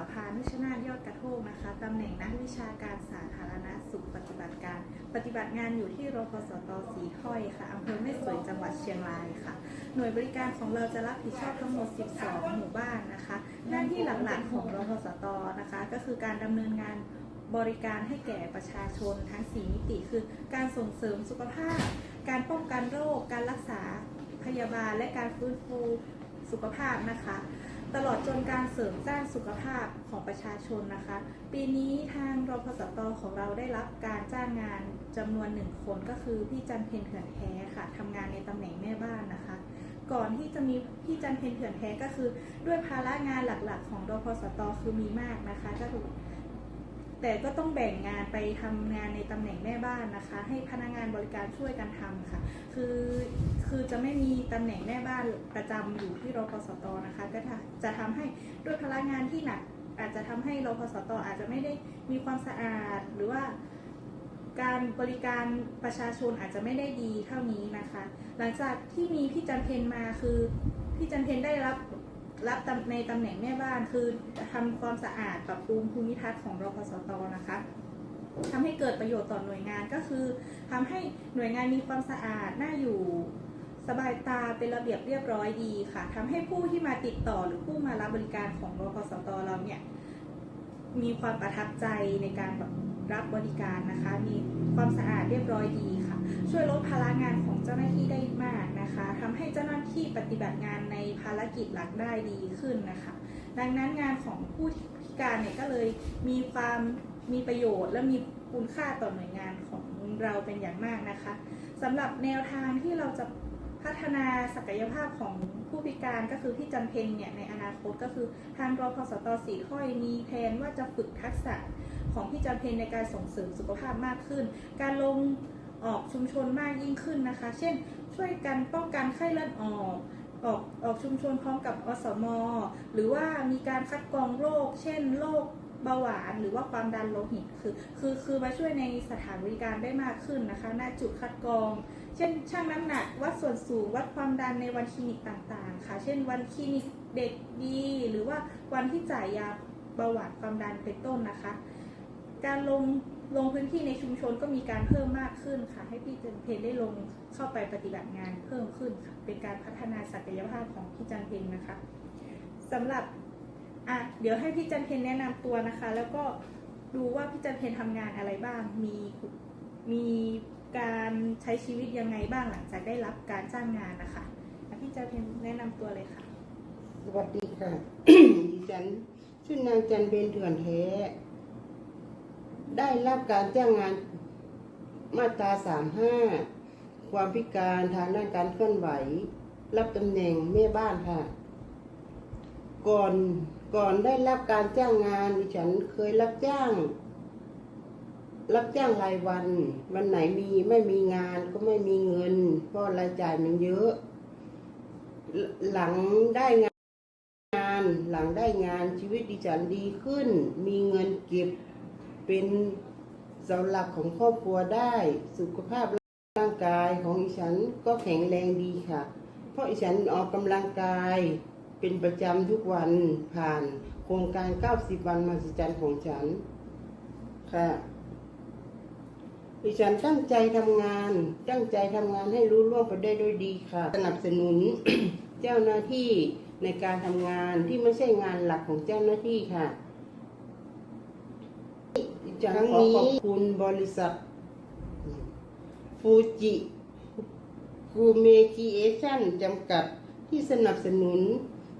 นะคะตำแหน่งนักวิชาการสาธารณสุขปฏิบัติการ ปฏิบัติงานอยู่ที่รพสตสีถ้อยค่ะอำเภอแม่สวยจังหวัดเชียงรายค่ะ หน่วยบริการของเราจะรับผิดชอบทั้งหมด 12 หมู่บ้านนะคะ หน้าที่หลักๆของรพสตนะคะ ก็คือการดำเนินงานบริการให้แก่ประชาชนทั้ง 4 มิติ คือการส่งเสริมสุขภาพ การป้องกันโรค การรักษาพยาบาลและการฟื้นฟูสุขภาพนะคะ ตลอดจนการเสริมสร้างสุขภาพของประชาชนนะคะ ปีนี้ทางรพสตของเราได้รับการจ้างงานจำนวนหนึ่งคนก็คือพี่จันเพนเถื่อนแท้ค่ะทำงานในตำแหน่งแม่บ้านนะคะ ก่อนที่จะมีพี่จันเพนเถื่อนแท้ก็คือ ด้วยภาระงานหลักๆ ของรพสตคือมีมากนะคะก็คือแต่ก็ต้องแบ่งงานไปทำงานในตำแหน่งแม่บ้านนะคะ ให้พนักงานบริการช่วยกันทำค่ะ คือ คือจะไม่มีตำแหน่งแม่บ้านประจำอยู่ที่รพสตนะคะก็จะจะทำให้ด้วยพลังงานที่หนัก อาจจะทำให้รพสตอาจจะไม่ได้มีความสะอาดหรือว่าการบริการประชาชนอาจจะไม่ได้ดีเท่านี้นะคะ หลังจากที่มีพี่จันเพนมาคือพี่จันเพนได้รับรับในตำแหน่งแม่บ้านคือทำความสะอาดปรับปรุงภูมิทัศน์ของรพสตนะคะทำให้เกิดประโยชน์ต่อหน่วยงานก็คือทำให้หน่วยงานมีความสะอาดน่าอยู่ สบายตาเป็นระเบียบเรียบร้อยดีค่ะทำให้ผู้ที่มาติดต่อหรือผู้มารับบริการของรพสตเราเนี่ยมีความประทับใจในการรับบริการนะคะ มีความสะอาดเรียบร้อยดีค่ะ ช่วยลดภาระงานของเจ้าหน้าที่ได้มากนะคะทำให้เจ้าหน้าที่ปฏิบัติงานในภารกิจหลักได้ดีขึ้นนะคะ ดังนั้นงานของผู้พิการเนี่ยก็เลยมีความมีประโยชน์ และมีคุณค่าต่อหน่วยงานของเราเป็นอย่างมากนะคะสำหรับแนวทางที่เราจะ พัฒนาศักยภาพของผู้พิการก็คือพี่จำเพนเนี่ยในอนาคตก็คือทางรพสตสีถ้อยมีแผนว่าจะฝึกทักษะของพี่จำเพนในการส่งเสริมสุขภาพมากขึ้น การลงออกชุมชนมากยิ่งขึ้นนะคะ เช่น ช่วยกันป้องกันไข้เลือดออกออกออกชุมชนพร้อมกับอสม หรือว่ามีการคัดกรองโรค เช่นโรคเบาหวานหรือว่าความดันโลหิตคือคือคือมาช่วยในสถานบริการได้มากขึ้นนะคะณจุดคัดกรอง ช่นชั่งน้ำหนัก วัดส่วนสูง วัดความดันในวันคลินิกต่างๆ ค่ะ เช่นวันคลินิกเด็กดี หรือว่าวันที่จ่ายยาเบาหวานความดันเป็นต้นนะคะ การลงลงพื้นที่ในชุมชนก็มีการเพิ่มมากขึ้นค่ะ ให้พี่จันเพนได้ลงเข้าไปปฏิบัติงานเพิ่มขึ้นค่ะ เป็นการพัฒนาศักยภาพของพี่จันเพนนะคะสำหรับอะเดี๋ยวให้พี่จันเพนแนะนำตัวนะคะ แล้วก็ดูว่าพี่จันเพนทำงานอะไรบ้าง มีมี การใช้ชีวิตยังไงบ้างหลังจากได้รับการจ้างงานนะคะพี่เจันเพนแนะนำตัวเลยค่ะ สวัสดีค่ะ ดิฉันชื่อนางจันเบนเถื่อนแท้ได้รับการจ้างงานมาตราสามห้าความพิการทางด้านการเคลื่อนไหว รับตำแหน่งแม่บ้านค่ะ ก่อนก่อนได้รับการจ้างงาน ดิฉันเคยรับจ้าง รับจ้างรายวัน วันไหนมีไม่มีงานก็ไม่มีเงิน เพราะรายจ่ายมันเยอะ หลังได้งานงาน หลังได้งานชีวิตดิฉันดีขึ้น มีเงินเก็บเป็นเสาหลักของครอบครัวได้ สุขภาพร่างกายของดิฉันก็แข็งแรงดีค่ะ เพราะดิฉันออกกำลังกายเป็นประจำทุกวันผ่านโครงการ 90 วันมหัศจรรย์ของฉันค่ะ ดิฉันตั้งใจทำงาน ตั้งใจทำงานให้รู้ล่วงไปได้ด้วยดีค่ะ สนับสนุนเจ้าหน้าที่ในการทำงานที่ไม่ใช่งานหลักของเจ้าหน้าที่ค่ะดิฉันขอขอบคุณบริษัทฟูจิกูเมคิเอชั่นจำกัดที่สนับสนุน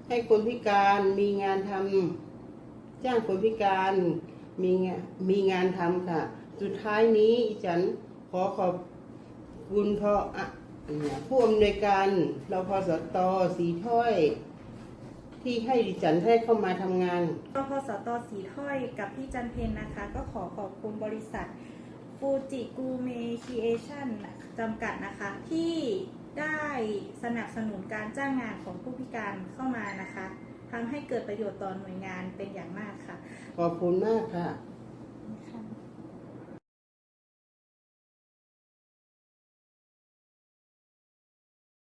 ให้คนพิการมีงานทำจ้างคนพิการมีงานมีงานทำค่ะ สุดท้ายนี้ดิฉันขอขอบคุณพออะผู้อำนวยการรพสตสีถ้อย ที่ให้ดิฉันได้เข้ามาทำงานรพสตสีถ้อยกับพี่จันเพนนะคะ ก็ขอขอบคุณบริษัทฟูจิกูเมคิเอชั่นจำกัดนะคะ ที่ได้สนับสนุนการจ้างงานของผู้พิการเข้ามานะคะทำให้เกิดประโยชน์ต่อหน่วยงานเป็นอย่างมากค่ะ ขอบคุณมากค่ะค่ะ